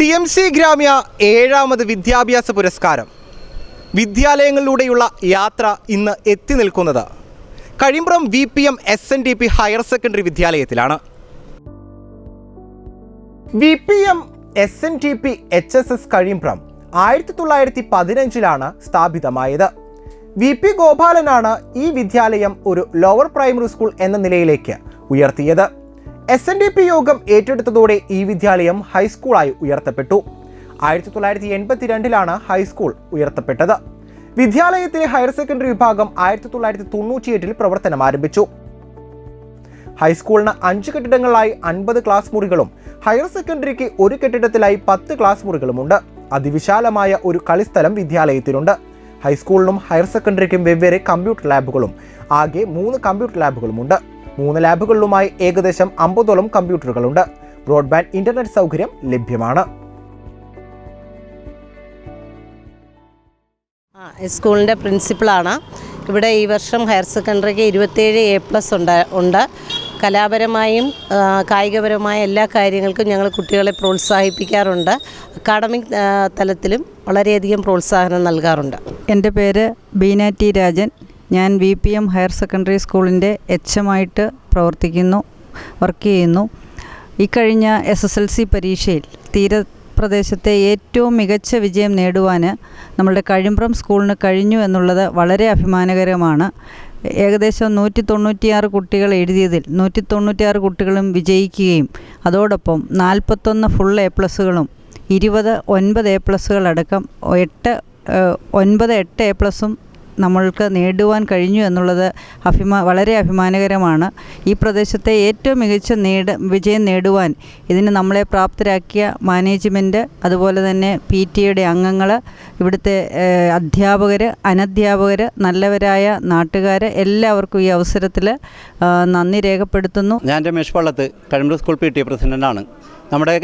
T M C ഗ്രാമ്യ ഏഴാമത് വിദ്യാഭ്യാസ പുരസ്കാരം. വിദ്യാലയങ്ങളിലൂടെയുള്ള യാത്ര ഇന്ന് എത്തി നിൽക്കുന്നത് Kazhimbram V P M S N D P higher secondary വിദ്യാലയത്തിലാണ്. V P M S N D P H S S Kazhimbram ആയിരത്തി തൊള്ളായിരത്തി പതിനഞ്ചിലാണ് സ്ഥാപിതമായത്. വി പി ഗോപാലനാണ് ഈ വിദ്യാലയം ഒരു ലോവർ പ്രൈമറി സ്കൂൾ എന്ന നിലയിലേക്ക് ഉയർത്തിയത്. എസ് എൻ ഡി പി യോഗം ഏറ്റെടുത്തതോടെ ഈ വിദ്യാലയം ഹൈസ്കൂളായി ഉയർത്തപ്പെട്ടു. ആയിരത്തി തൊള്ളായിരത്തി എൺപത്തിരണ്ടിലാണ് ഹൈസ്കൂൾ ഉയർത്തപ്പെട്ടത്. വിദ്യാലയത്തിലെ ഹയർ സെക്കൻഡറി വിഭാഗം ആയിരത്തി തൊള്ളായിരത്തി തൊണ്ണൂറ്റിയെട്ടിൽ പ്രവർത്തനം ആരംഭിച്ചു. ഹൈസ്കൂളിന് അഞ്ച് കെട്ടിടങ്ങളായി അൻപത് ക്ലാസ് മുറികളും ഹയർ സെക്കൻഡറിക്ക് ഒരു കെട്ടിടത്തിലായി പത്ത് ക്ലാസ് മുറികളുമുണ്ട്. അതിവിശാലമായ ഒരു കളിസ്ഥലം വിദ്യാലയത്തിലുണ്ട്. ഹൈസ്കൂളിനും ഹയർ സെക്കൻഡറിക്കും വെവ്വേറെ കമ്പ്യൂട്ടർ ലാബുകളും ആകെ മൂന്ന് കമ്പ്യൂട്ടർ ലാബുകളുമുണ്ട്. മൂന്ന് ലാബുകളിലുമായി ഏകദേശം അമ്പതോളം കമ്പ്യൂട്ടറുകളുണ്ട്. ബ്രോഡ്ബാൻഡ് ഇന്റർനെറ്റ് സൗകര്യം ലഭ്യമാണ്. ആ സ്കൂളിന്റെ പ്രിൻസിപ്പളാണ്. ഇവിടെ ഈ വർഷം ഹയർ സെക്കൻഡറിക്ക് ഇരുപത്തേഴ് എ പ്ലസ് ഉണ്ട് ഉണ്ട്. കലാപരമായും കായികപരമായ എല്ലാ കാര്യങ്ങൾക്കും ഞങ്ങൾ കുട്ടികളെ പ്രോത്സാഹിപ്പിക്കാറുണ്ട്. അക്കാഡമിക് തലത്തിലും വളരെയധികം പ്രോത്സാഹനം നൽകാറുണ്ട്. എന്റെ പേര് ബീന ടി രാജൻ. ഞാൻ V P M higher secondary സ്കൂളിന്റെ എച്ച് ആയിട്ട് പ്രവർത്തിക്കുന്നു വർക്ക് ചെയ്യുന്നു. ഇക്കഴിഞ്ഞ എസ് എസ് എൽ സി പരീക്ഷയിൽ തീരപ്രദേശത്തെ ഏറ്റവും മികച്ച വിജയം നേടുവാൻ നമ്മളുടെ കഴിമ്പ്രം സ്കൂളിന് കഴിഞ്ഞു എന്നുള്ളത് വളരെ അഭിമാനകരമാണ്. ഏകദേശം നൂറ്റി തൊണ്ണൂറ്റിയാറ് കുട്ടികൾ എഴുതിയതിൽ നൂറ്റി തൊണ്ണൂറ്റിയാറ് കുട്ടികളും വിജയിക്കുകയും അതോടൊപ്പം നാൽപ്പത്തൊന്ന് ഫുൾ എ പ്ലസുകളും ഇരുപത് ഒൻപത് എ പ്ലസുകളടക്കം എട്ട് ഒൻപത് എട്ട് എ പ്ലസും നമ്മൾക്ക് നേടുവാൻ കഴിഞ്ഞു എന്നുള്ളത് അഭിമാ വളരെ അഭിമാനകരമാണ്. ഈ പ്രദേശത്തെ ഏറ്റവും മികച്ച നേട വിജയം നേടുവാൻ ഇതിന് നമ്മളെ പ്രാപ്തരാക്കിയ മാനേജ്മെന്റ് അതുപോലെ തന്നെ പി ടി എയുടെ അംഗങ്ങൾ ഇവിടുത്തെ അധ്യാപകർ അനധ്യാപകർ നല്ലവരായ നാട്ടുകാർ എല്ലാവർക്കും ഈ അവസരത്തിൽ നന്ദി രേഖപ്പെടുത്തുന്നു. ഞാൻ Ramesh Pallath Kazhimbur school P T A പ്രസിഡന്റാണ് നമ്മുടെ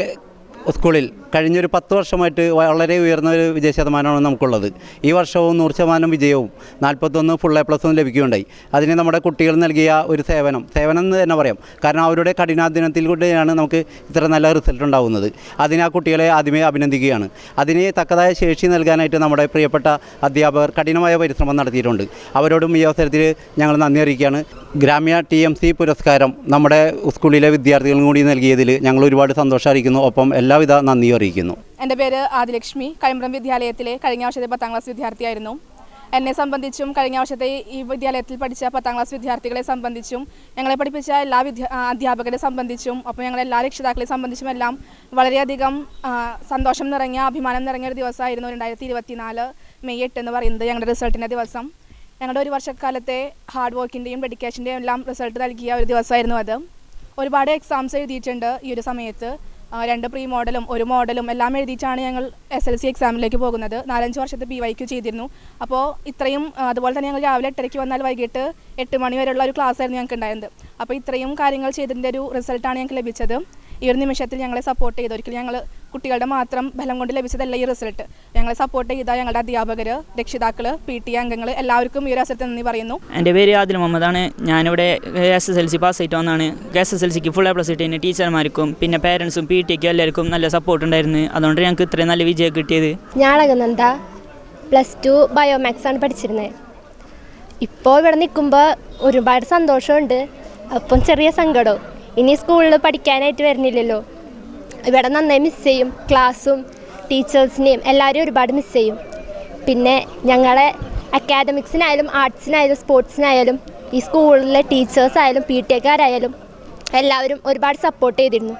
സ്കൂളിൽ കഴിഞ്ഞൊരു പത്ത് വർഷമായിട്ട് വളരെ ഉയർന്ന ഒരു വിജയ ശതമാനമാണ് നമുക്കുള്ളത്. ഈ വർഷവും നൂറ് ശതമാനം വിജയവും നാൽപ്പത്തൊന്ന് ഫുൾ എ പ്ലസും ലഭിക്കുകയുണ്ടായി. അതിന് നമ്മുടെ കുട്ടികൾ നൽകിയ ഒരു സേവനം സേവനം എന്ന് തന്നെ പറയാം. കാരണം അവരുടെ കഠിനാധ്വാനത്തിലൂടെയാണ് നമുക്ക് ഇത്ര നല്ല റിസൾട്ട് ഉണ്ടാകുന്നത് അതിന് ആ കുട്ടികളെ ആദ്യമേ അഭിനന്ദിക്കുകയാണ്. അതിന് തക്കതായ ശേഷി നൽകാനായിട്ട് നമ്മുടെ പ്രിയപ്പെട്ട അധ്യാപകർ കഠിനമായ പരിശ്രമം നടത്തിയിട്ടുണ്ട്. അവരോടും ഈ അവസരത്തിൽ ഞങ്ങൾ നന്ദി അറിയിക്കുകയാണ്. ഗ്രാമ്യ ടി എം സി പുരസ്കാരം നമ്മുടെ സ്കൂളിലെ വിദ്യാർത്ഥികളും കൂടി നൽകിയതിൽ ഞങ്ങൾ ഒരുപാട് സന്തോഷം അറിയിക്കുന്നു ഒപ്പം എല്ലാവിധ നന്ദിയും അറിയിക്കുന്നു. എന്റെ പേര് ആദിലക്ഷ്മി. കഴിമ്പ്രം വിദ്യാലയത്തിലെ കഴിഞ്ഞ വർഷത്തെ പത്താം ക്ലാസ് വിദ്യാർത്ഥിയായിരുന്നു. എന്നെ സംബന്ധിച്ചും കഴിഞ്ഞ വർഷത്തെ ഈ വിദ്യാലയത്തിൽ പഠിച്ച പത്താം ക്ലാസ് വിദ്യാർത്ഥികളെ സംബന്ധിച്ചും ഞങ്ങളെ പഠിപ്പിച്ച എല്ലാ അധ്യാപകരെ സംബന്ധിച്ചും ഒപ്പം ഞങ്ങളെ എല്ലാ രക്ഷിതാക്കളെ സംബന്ധിച്ചും എല്ലാം വളരെയധികം സന്തോഷം നിറഞ്ഞ അഭിമാനം നിറഞ്ഞ ഒരു ദിവസമായിരുന്നു രണ്ടായിരത്തി ഇരുപത്തിനാല് മെയ് എട്ട് എന്ന് പറയുന്നത് ഞങ്ങളുടെ റിസൾട്ടിന്റെ ദിവസം. ഞങ്ങളുടെ ഒരു വർഷക്കാലത്തെ ഹാർഡ് വർക്കിന്റെയും ഡെഡിക്കേഷന്റെയും എല്ലാം റിസൾട്ട് നൽകിയ ഒരു ദിവസമായിരുന്നു അത്. ഒരുപാട് എക്സാംസ് എഴുതിയിട്ടുണ്ട് ഈ ഒരു സമയത്ത്. രണ്ട് പ്രീ മോഡലും ഒരു മോഡലും എല്ലാം എഴുതിയിട്ടാണ് ഞങ്ങൾ എസ് എൽ സി എക്സാമിലേക്ക് പോകുന്നത്. നാലഞ്ച് വർഷത്തെ പി വൈക്ക് ചെയ്തിരുന്നു. അപ്പോൾ ഇത്രയും അതുപോലെ തന്നെ ഞങ്ങൾ രാവിലെ എട്ടരയ്ക്ക് വന്നാൽ വൈകിട്ട് എട്ട് മണി വരെയുള്ള ഒരു ക്ലാസ് ആയിരുന്നു ഞങ്ങൾക്ക് ഉണ്ടായിരുന്നത് അപ്പോൾ ഇത്രയും കാര്യങ്ങൾ ചെയ്തതിന്റെ ഒരു റിസൾട്ടാണ് ഞങ്ങൾക്ക് ലഭിച്ചത്. ഈ ഒരു നിമിഷത്തിൽ ഞങ്ങളെ സപ്പോർട്ട് ചെയ്ത്. ഒരിക്കലും ഞങ്ങൾ കുട്ടികളുടെ മാത്രം ബലം കൊണ്ട് ലഭിച്ചതല്ല ഈ റിസൾട്ട് ഞങ്ങളെ സപ്പോർട്ട് ചെയ്ത ഞങ്ങളുടെ അധ്യാപകർ രക്ഷിതാക്കൾ പി ടി അംഗങ്ങൾ എല്ലാവർക്കും ഈ ഒരു അവസരത്തിൽ നന്ദി പറയുന്നു. എന്റെ പേര് ആദിൽ മുഹമ്മദാണ് ഞാനിവിടെ S S L C pass ആയിട്ട് വന്നാണ് എസ് എസ് എൽ സിക്ക് ഫുൾ എ പ്ലസ് കിട്ടിയതിന് ടീച്ചർമാർക്കും പിന്നെ പേരൻസും പി ടിക്കും എല്ലാവർക്കും നല്ല സപ്പോർട്ട് ഉണ്ടായിരുന്നു. അതുകൊണ്ട് ഞങ്ങൾക്ക് ഇത്രയും നല്ല വിജയം കിട്ടിയത്. ഞാൻ അളകുന്നന്ത പ്ലസ് ടു ബയോമാക്സ് ആണ് പഠിച്ചിരുന്നത് ഇപ്പോൾ ഇവിടെ നിൽക്കുമ്പോൾ ഒരുപാട് സന്തോഷമുണ്ട്. അപ്പം ചെറിയ സങ്കടവും. ഇനി സ്കൂളിൽ പഠിക്കാനായിട്ട് വരുന്നില്ലല്ലോ. ഇവിടെ നന്നായി മിസ് ചെയ്യും. ക്ലാസ്സും ടീച്ചേഴ്സിനെയും എല്ലാവരും ഒരുപാട് മിസ് ചെയ്യും. പിന്നെ ഞങ്ങളെ അക്കാഡമിക്സിനായാലും ആർട്സിനായാലും സ്പോർട്സിനായാലും ഈ സ്കൂളിലെ ടീച്ചേഴ്സായാലും പി ടി എക്കാരായാലും എല്ലാവരും ഒരുപാട് സപ്പോർട്ട് ചെയ്തിരുന്നു.